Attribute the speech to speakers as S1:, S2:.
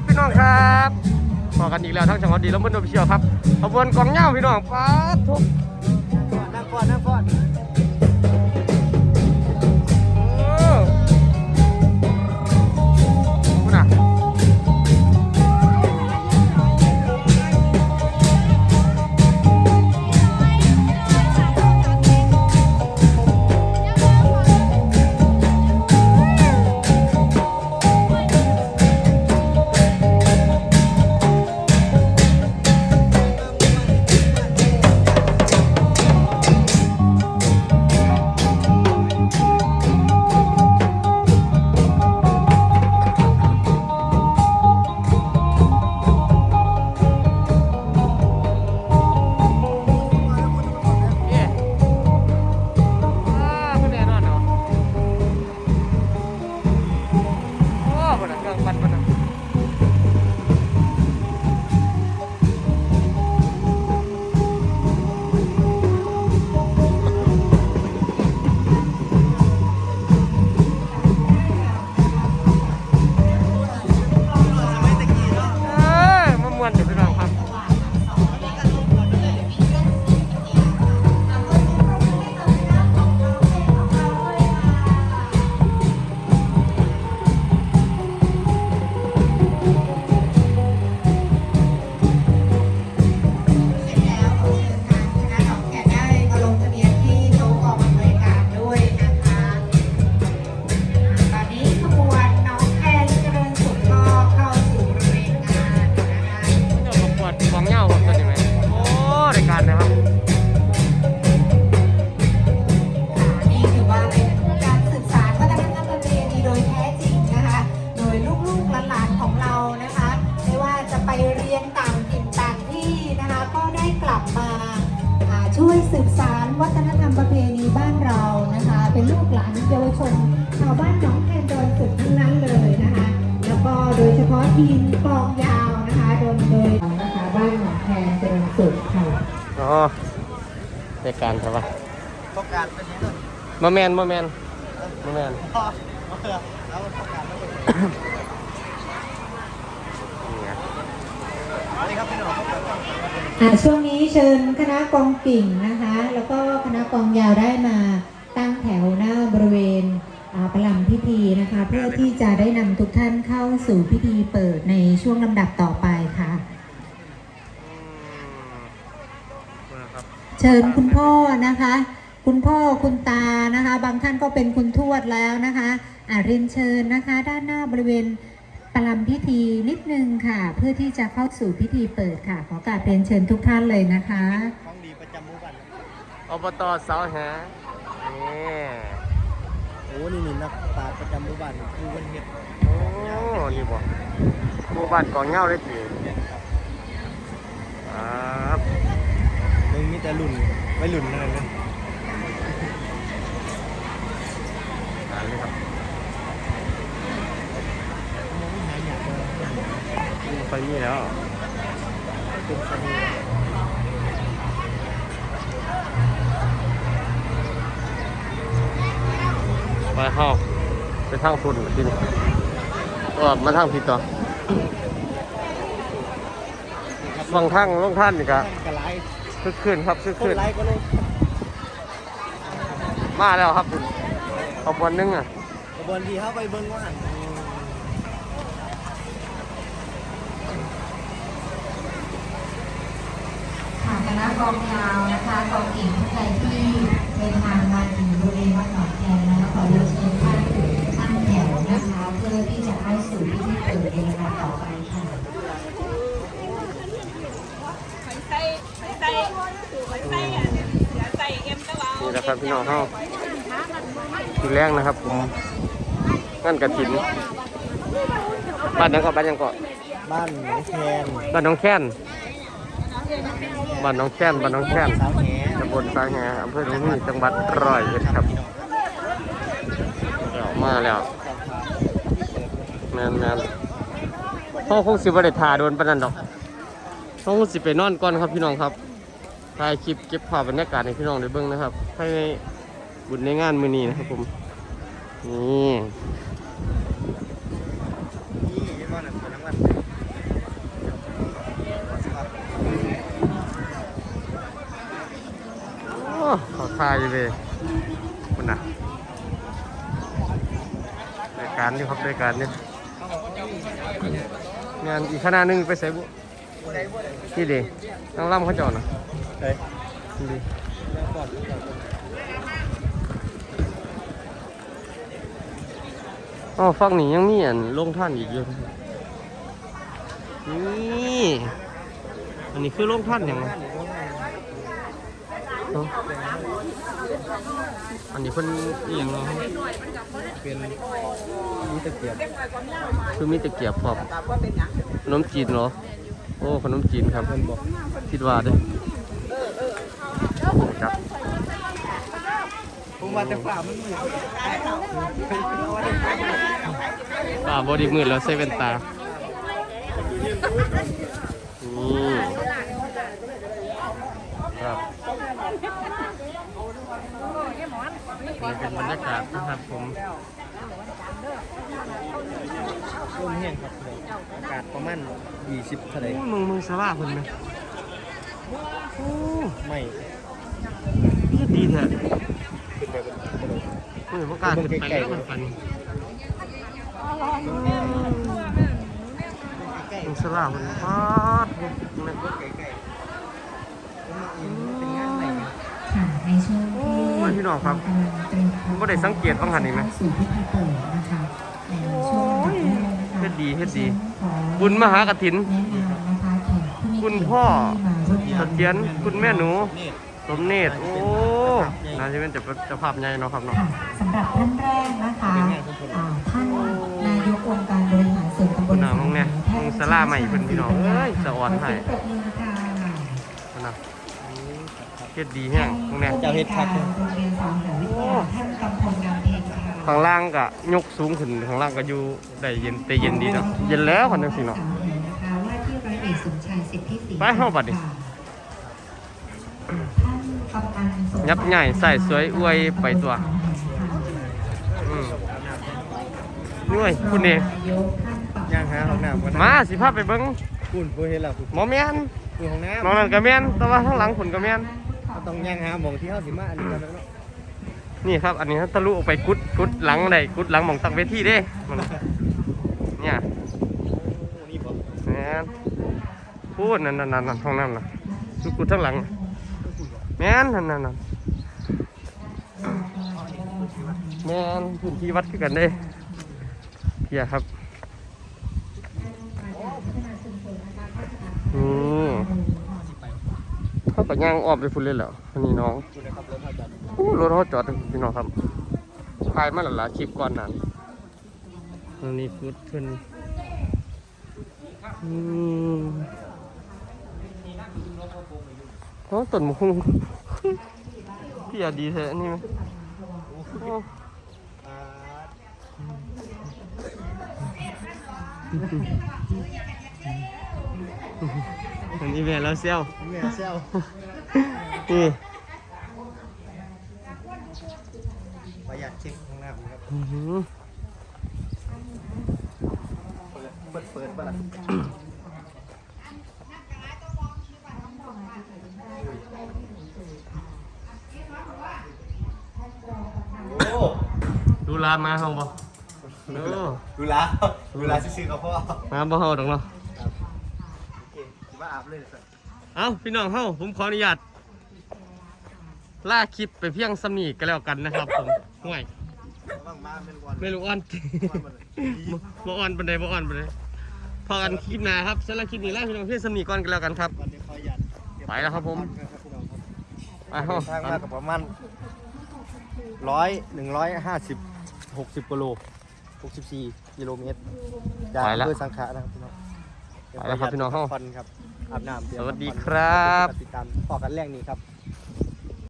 S1: ครับพี่น้องครับพอกันอีกแล้วทั้งจังหวัดดีแล้วมันโดนเชียวครับขบวนกองเงาพี่น้องป้าดทุก
S2: นั่งก่อนนั่งก่อน
S1: ประกวดของเหย้าครับตัวนี้ไหมโอ้รายการนะครับ
S3: นี่ถือว่าเป็นการสืบสานวัฒนธรรมประเพณีโดยแท้จริงนะคะ โดยลูกๆหลานๆของเรานะคะ ไม่ว่าจะไปเรียนต่างถิ่นต่างที่นะคะ ก็ได้กลับมาช่วยสืบสานวัฒนธรรมประเพณีบ้านเรานะคะ เป็นลูกหลานเยาวชนชาวบ้านหนองแคนโดอนสุดทั้งนั้นเลยนะคะ แล้วก็โดยเฉพาะทีมกองยาวนะคะโดยโดย บ้านหนองแคนเจริญสุขค่ะ
S1: อ๋อรายการครับว่า
S2: ต้องการเป็นยังไง
S1: มาแมนมาแมนมาแมน
S2: พ่อเอาเถอะเอาต้องการแล้ว
S1: นี่ไง
S2: สวัสดีครับพี่หนุ่มพบกับ
S3: อ่าช่วงนี้เชิญคณะกองกิ่งนะคะ แล้วก็คณะกองยาวได้มาตั้งแถวหน้าบริเวณอ่าประลัมพิธีนะคะ เพื่อที่จะได้นำทุกท่านเข้าสู่พิธีเปิดในช่วงลำดับต่อไปค่ะ
S1: อืมนะครับ
S3: เชิญคุณพ่อนะคะ คุณพ่อคุณตานะคะ บางท่านก็เป็นคุณทวดแล้วนะคะอ่าเรียนเชิญนะคะ ด้านหน้าบริเวณประลัมพิธีนิดนึงค่ะ เพื่อที่จะเข้าสู่พิธีเปิดค่ะ ขอกราบเรียนเชิญทุกท่านเลยนะคะ
S2: ของดีประจำหมู่บ้าน
S1: อบตเสาแหนี่
S2: โอ้นี่นี่นักปราชญ์ประจำหมู่บ้านคือวันเฮ็ด
S1: โอ้นี่บ่หมู่บ้านกองเหย้าเลยสิครับ
S2: มึงมี แต่รุ่นไม่รุ่นอะไรเลย
S1: อ่านเลยครับ
S2: มองไม่หายอยากเลย
S1: ไปนี่แล้ว
S2: เป็นสนุก
S1: ไปห้องไปทางฝุ่นที่นี่ก็มาทางผิดต่อฟังทางลงท่านนี่กะ
S2: กระไร
S1: คึกคืนครับคึก
S2: ค
S1: คื
S2: น
S1: น
S2: ไรก็ลง
S1: มาแล้วครับคุณขบวนหนึงอะ
S2: กระบวนที่เข้าไปเบิ่งว่าหัน
S3: ค่ะคณะกองยาวนะคะกองกิ่งท่านใดที่เดินทางมาถึงบริเวณวัดหนองแคนนะคะขอเรียนเชิญท่านตั้งแถวนะคะ เพื่อที่จะเข้าสู่พิธีเปิดในลำดับต่อไปค่ะ
S4: ใส่ใส่ใส่อะเดี๋ยวใส่เอ็มตะวัน
S1: นี่แหละ ครับพี่น้องเฮาทีแรกนะครับ ผมงานกระถิน บ้านหยังก็บ้านหยังก็
S2: บ้านหนองแคน
S1: บ้านน้องแค้นบ้านน้องแค้นบ้านน้องแค้น
S2: สาวแห
S1: ตำบลสายแหอำเภอหนองฮีจังหวัดร้อยเอ็ดครับแล้วมาแล้วแมนแมนพ่อคงสิบริทาโดนปานนันดอกพ่อคงสิไปนอนก่อนครับพี่น้องครับ ถ่ายคลิปเก็บภาพบรรยากาศให้พี่น้องได้เบิ่งนะครับให้บุญในงานมือนีนะครับผมนี่
S2: ขอทา
S1: ยเลยคุณนะรายการนี่ครับรายการนี่งานอีกขนาดนึงไปใส่บุนี่ดิตั้งล่ำเขาจอดนะ
S2: เฮ้ย
S1: นี่ดิอ๋อฟังนี่ยังมีอันลงท่านอีกอยู่นี่ อันนี้คือลงท่านอย่างไรอันนี้เพิ่นอหย่างเนาะ
S2: เป็นมีตะเกียบ
S1: คือมีตะเกียบพร้อมขนมจีนเหรอ โอ้ ขนมจีนครับ
S2: เพิ่นบอก
S1: คิดว่าเด้อรับ
S2: ผม ว่าแต่ฝ่ามันอยู่
S1: ป่าบอดีมืดแล้วใส่แว่นตานี่ครับนี่เป็นบรรยากาศนะครับผม
S2: ร่มแห้งครับอากาศประมาณ20เท่าไหร่
S1: โอ้ยมึงมึงสว่าคนไหมโอ้
S2: ไม่
S1: ยดีแท้
S2: ขึ้นไปบน
S1: เฮ้ยพวกกล้าขึ้นไปแล้วมันปันมึงสว่าคนปาดมึงนะ
S2: ใกล้ๆผมมาอินเป็นงานไหน
S3: ค่ะในช่วงที่
S1: โอ้ยพี่น้องครับ
S3: กำลังเตรียมพร้อ
S1: ผมบ่ได้สังเกตบ้างหันนี่ไหม
S3: เข้าสู่พิธีเปิดนะคะในช่วงดับแรกนะคะ
S1: เฮ็ดดีเฮ็ดดี
S3: ขอ
S1: บุญมหากฐิน
S3: แนะนำนะคะแขกผู้มี
S1: คุณ
S3: เกียรติ
S1: พ่อ
S3: ที่มาร่วม
S1: เสถียรคุณแม่หนู
S2: นี่
S1: สมเนตรโอ้น่าจะเป็นจะจะภาพใหญ่เนาะครับเนาะ
S3: ค่ะสำหรับท่านแรกนะคะอ่าท่านนายกองค์การบริหารส่วนตำบ
S1: คุ
S3: ล
S1: ณน่ะมึงเนี่ยมึงสลาใหม่เพิ่นพี่น้องเอ้ยสะอ่อนให้
S3: ขเสียงปรบมือค่ะ
S1: นั่นน่ะเฮ็ดดีแห้งมึงเนี่ย
S2: เจ้าเฮ็ดคัก
S3: โรงเรียนสอนหาวิทยาท่านกำพลงามเพ็งค่ะ
S1: ข้างล่างก็ยกสูงขึ้นข้างล่างก็อยู่ได้เย็นแต่เย็นดีเนาะเย็นแล้วคนจังซี่เนาะ
S3: สามแห่งนะคะว่าที่ร้อยเอกสมชายสิทธิศรี
S1: ไปเข้าบัดดิ
S3: ค่ะท่านกำนันสม
S1: ยับใหญ่ใส่สวยอวยไปตัวอืมนี่เว้ยคุณเอง
S3: นายกท่านปรับ
S2: ย่างหาห้องน้ำก่อนนะ
S1: มาสิพาไปเบิ่ง
S2: คุณบ่เห็นแล้วคุณ
S1: หมอแม่น
S2: คือห้องน้ำ
S1: น้องนั่นก็แม่นแต่ว่าข้างหลังคุณก็แม่น
S2: ก็ต้องย่างหาหมองที่เฮาสิมาอันนี้ก่อนแล้วเนาะ
S1: นี่ครับ อันนี้ทะลุออกไปกุดกุดหลังได้กุดหลังหมองตั้งเวทีเด้มันเนี่ย
S2: โอ้นี่บ่
S1: แม่นพูดนั่นนั่นนั่นนั่นห้องน้ำน่ะกุดกุดทั้งหลัง แม่นนั่นนั่นนั่นแม่นพื้นที่วัดคือกันเด้เพียครับนี่เขาก็ย่างออมไปพุ่นเลยเหรออันนี้น้อง
S2: คุณนะครับรถเฮาจอด
S1: โอ้รถเขาจอดพี่น้องครับถ่ายมาหลายๆคลิปก่อนนั้นอันนี้ฟุตเพิ่นอืม เขาต้นมะฮุงพี่อาดีแท้อันนี่ไหมโอ้
S2: อ่า
S1: อันนี้แม่แล้วเซล
S2: แม่เซล
S1: นี่
S2: ประหยัดเช็คห้องน้ำครับ
S1: อื้อหือ
S2: เปิดเปิดบ่ล่ะโอ้
S1: ดู ลามาเฮาบ่โอ้
S2: ดูแลดูแลซื่อๆกับพ่อ
S1: มาบ่เฮาดอกเนาะ
S2: โอเคสิว่าอาบเลยสิ
S1: เอาพี่น้องเฮาผมขออนุญาตล่าคลิปไปเพียงสำนีก็แล้วกันนะครับผมห่วย
S2: บ้างมาเป็นวัน
S1: ไม่รู้อ่อนบ่อ่อนปานใดบ่อ่อนปานใดพอกันคลิปหน้าครับสำหรับคลิปนี้ลาพี่น้องเพียงสำนีก่อนก็แล้วกันครับ
S2: วันนี้ขอหยัด
S1: ไปแล้วครับผมไปเฮา
S2: ทางมากับประมาณร้อยหนึ่งร้อยห้าสิบ หกสิบกิโลหกสิบสี่กิโลเมตรจากอำเภอสังขะนะครับพี่น้อง
S1: ไปแล้วครับพี่น้องเฮา
S2: ฟันครับอาบน้ำเตรียม
S1: สวัสดี
S2: พักผ่อน
S1: ครับ
S2: ติดตามต่อกันแรกนี้ครับ